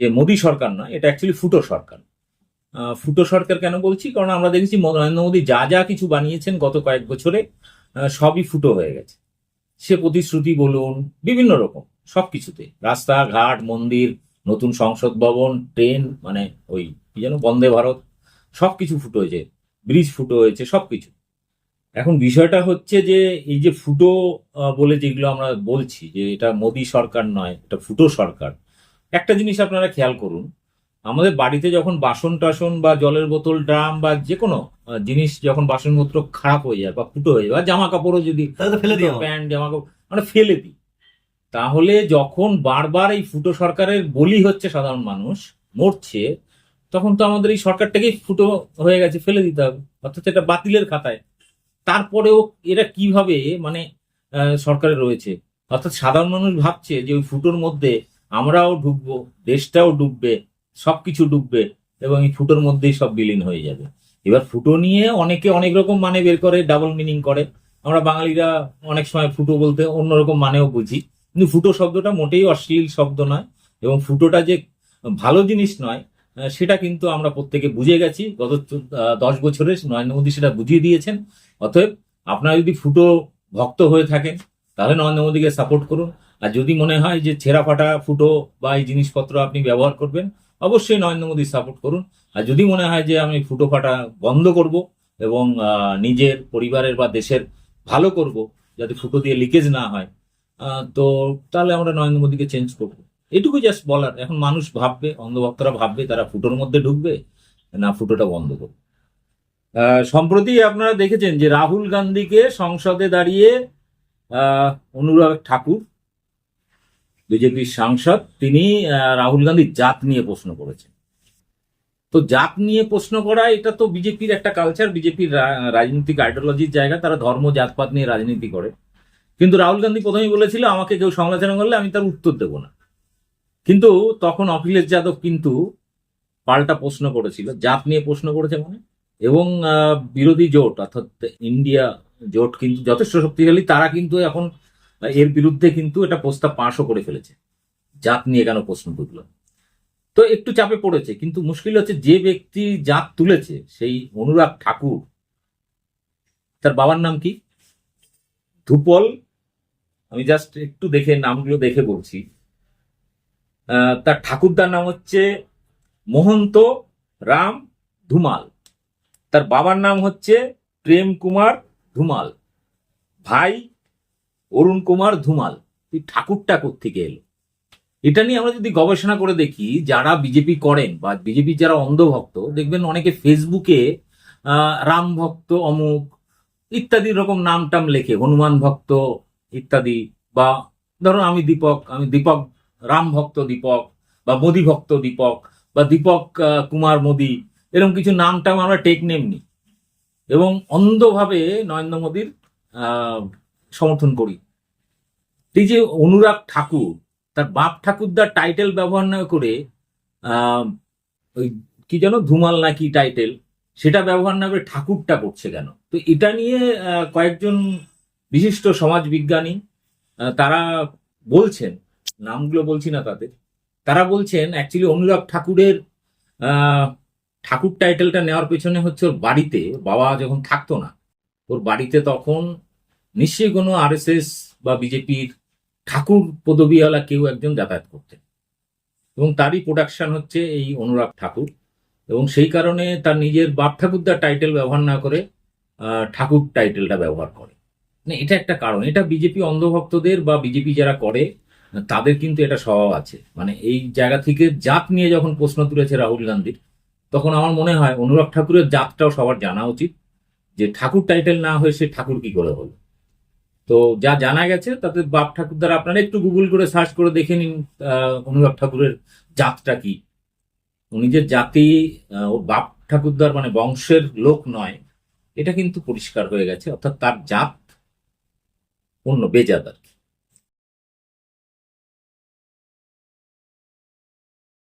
যে মোদী সরকার না এটা অ্যাকচুয়ালি ফুটো সরকার। ফুটো সরকার কেন বলছি? কারণ আমরা দেখেছি নরেন্দ্র মোদী যা যা কিছু বানিয়েছেন গত কয়েক বছরে সবই ফুটো হয়ে গেছে। সে প্রতিশ্রুতি বলুন, বিভিন্ন রকম, সব কিছুতে। রাস্তাঘাট, মন্দির, নতুন সংসদ ভবন, ট্রেন মানে ওই কি যেন, বন্দে ভারত, সব কিছু ফুটো হয়েছে। ব্রিজ ফুটো হয়েছে, সব কিছু। এখন বিষয়টা হচ্ছে যে, এই যে ফুটো বলে যেগুলো আমরা বলছি, যে এটা মোদী সরকার নয়, এটা ফুটো সরকার একটা জিনিস আপনারা খেয়াল করুন আমাদের বাড়িতে যখন বাসন টাসন বা জলের বোতল ড্রাম বা যে কোনো জিনিস যখন বাসনপত্র খারাপ হয়ে যায় বা ফুটো হয়ে যায় বা জামা কাপড়ও যদি ফেলে দিই। প্যান্ট জামা কাপড় মানে ফেলে দিই। তাহলে যখন বারবার এই ফুটো সরকারের বলি হচ্ছে সাধারণ মানুষ মরছে তখন তো আমাদের এই সরকারটাকেই ফুটো হয়ে গেছে ফেলে দিতে হবে। অর্থাৎ এটা বাতিলের খাতায়। তারপরেও এরা কীভাবে মানে আহ, সরকারে রয়েছে? অর্থাৎ সাধারণ মানুষ ভাবছে যে ওই ফুটোর মধ্যে আমরাও ডুববো, দেশটাও ডুববে সব কিছু ডুববে এবং এই ফুটোর মধ্যেই সব বিলীন হয়ে যাবে। এবার ফুটো নিয়ে অনেকে অনেক রকম মানে বের করে ডাবল মিনিং করে। আমরা বাঙালিরা অনেক সময় ফুটো বলতে অন্যরকম মানেও বুঝি। কিন্তু ফুটো শব্দটা মোটেই অশ্লীল শব্দ নয় এবং ফুটোটা যে ভালো জিনিস নয় সেটা কিন্তু আমরা প্রত্যেকে বুঝে গেছি। গত দশ বছরে নরেন্দ্র মোদী সেটা বুঝিয়ে দিয়েছেন। অতএব আপনারা যদি ফুটো ভক্ত হয়ে থাকেন, তাহলে নরেন্দ্র মোদীকে সাপোর্ট করুন। আর যদি মনে হয় যে ছেঁড়া ফাটা, ফুটো বা এই জিনিসপত্র আপনি ব্যবহার করবেন, অবশ্যই নরেন্দ্র মোদী সাপোর্ট করুন। আর যদি মনে হয় যে আমি ফুটো ফাটা বন্ধ করব এবং নিজের পরিবারের বা দেশের ভালো করব, যাতে ফুটো দিয়ে লিকেজ না হয় তো তাহলে আমরা নরেন্দ্র মোদীকে চেঞ্জ করব। এটুকু জাস্ট বলার। এখন মানুষ ভাববে, অন্ধভক্তরা ভাববে, তারা ফুটোর মধ্যে ঢুকবে, না ফুটোটা বন্ধ করবে। সম্প্রতি আপনারা দেখেছেন যে রাহুল গান্ধীকে সংসদে দাঁড়িয়ে অনুরাগ ঠাকুর বিজেপির সাংসদ, তিনি রাহুল গান্ধীর জাত নিয়ে প্রশ্ন করেছেন। তো জাত নিয়ে প্রশ্ন করা, এটা তো বিজেপির একটা কালচার বিজেপির রাজনৈতিক আইডিওলজির জায়গা, তারা ধর্ম, জাতপাত নিয়ে রাজনীতি করে। কিন্তু রাহুল গান্ধী প্রথমেই বলেছিল, আমাকে কেউ সমালোচনা করলে আমি তার উত্তর দেব না। কিন্তু তখন অখিলেশ যাদব কিন্তু পাল্টা প্রশ্ন করেছিল, জাত নিয়ে প্রশ্ন করেছে মানে। এবং বিরোধী জোট, অর্থাৎ ইন্ডিয়া জোট কিন্তু যথেষ্ট শক্তিশালী, তারা কিন্তু এখন এর বিরুদ্ধে কিন্তু এটা প্রস্তাব পাশও করে ফেলেছে। জাত নিয়ে কেন প্রশ্ন তুলল? তো একটু চাপে পড়েছে, কিন্তু মুশকিল হচ্ছে যে ব্যক্তি জাত তুলেছে, সেই অনুরাগ ঠাকুর, তার বাবার নাম কি? ধুপল। আমি জাস্ট একটু দেখে, নামগুলো দেখে বলছি। তার ঠাকুরদার নাম হচ্ছে মহন্ত রাম ধুমাল। তার বাবার নাম হচ্ছে প্রেম কুমার ধুমাল। ভাই অরুণ কুমার ধুমাল এই ঠাকুরটা থেকে এলো? এটা নিয়ে আমরা যদি গবেষণা করে দেখি, যারা বিজেপি করেন বা বিজেপি যারা অন্ধভক্ত, দেখবেন অনেকে ফেসবুকে রাম ভক্ত, অমুক ইত্যাদি রকম নাম টাম লেখে, হনুমান ভক্ত ইত্যাদি, বা ধরুন আমি দীপক আমি দীপক, রাম ভক্ত দীপক, বা মোদি ভক্ত দীপক, বা দীপক কুমার মোদি, এরকম কিছু নাম টাম আমরা টেক নেম নিই। এবং অন্ধভাবে নরেন্দ্র মোদীর সমর্থন করি। এই যে অনুরাগ ঠাকুর, তার বাপ ঠাকুরদার টাইটেল ব্যবহার না করে ওই কি যেন ধুমাল নাকি টাইটেল সেটা ব্যবহার না করে ঠাকুরটা করছে কেন? তো এটা নিয়ে কয়েকজন বিশিষ্ট সমাজ বিজ্ঞানী তারা বলছেন, নামগুলো বলছি না তাদের, তারা বলছেন অ্যাকচুয়ালি অনুরাগ ঠাকুরের ঠাকুর টাইটেলটা নেওয়ার পেছনে হচ্ছে ওর বাড়িতে, বাবা যখন থাকতো না, ওর বাড়িতে তখন নিশ্চয়ই কোনো আরএসএস বা বিজেপির ঠাকুর পদবিওয়ালা কেউ একজন যাতায়াত করতেন। এবং তারই প্রোডাকশন হচ্ছে এই অনুরাগ ঠাকুর। এবং সেই কারণে তার নিজের বাপ ঠাকুরদার টাইটেল ব্যবহার না করে ঠাকুর টাইটেলটা ব্যবহার করে। মানে এটা একটা কারণ। এটা বিজেপি অন্ধভক্তদের বা বিজেপি যারা করে, তাদের কিন্তু এটা স্বভাব আছে। মানে এই জায়গা থেকে জাত নিয়ে যখন প্রশ্ন তুলেছে রাহুল গান্ধীর, তখন আমার মনে হয় অনুরাগ ঠাকুরের জাতটাও সবার জানা উচিত, যে ঠাকুর টাইটেল না হয়ে সে ঠাকুর কি করে হলো। তো যা জানা গেছে, তাতে বাপ ঠাকুর দ্বারা আপনারা একটু গুগল করে সার্চ করে দেখে নিন অনুরাগ ঠাকুরের জাতটা কি। উনি যে জাতি ও বাপ ঠাকুরদার মানে বংশের লোক নয়, এটা কিন্তু পরিষ্কার হয়ে গেছে, অর্থাৎ তার জাত অন্য বেজাদার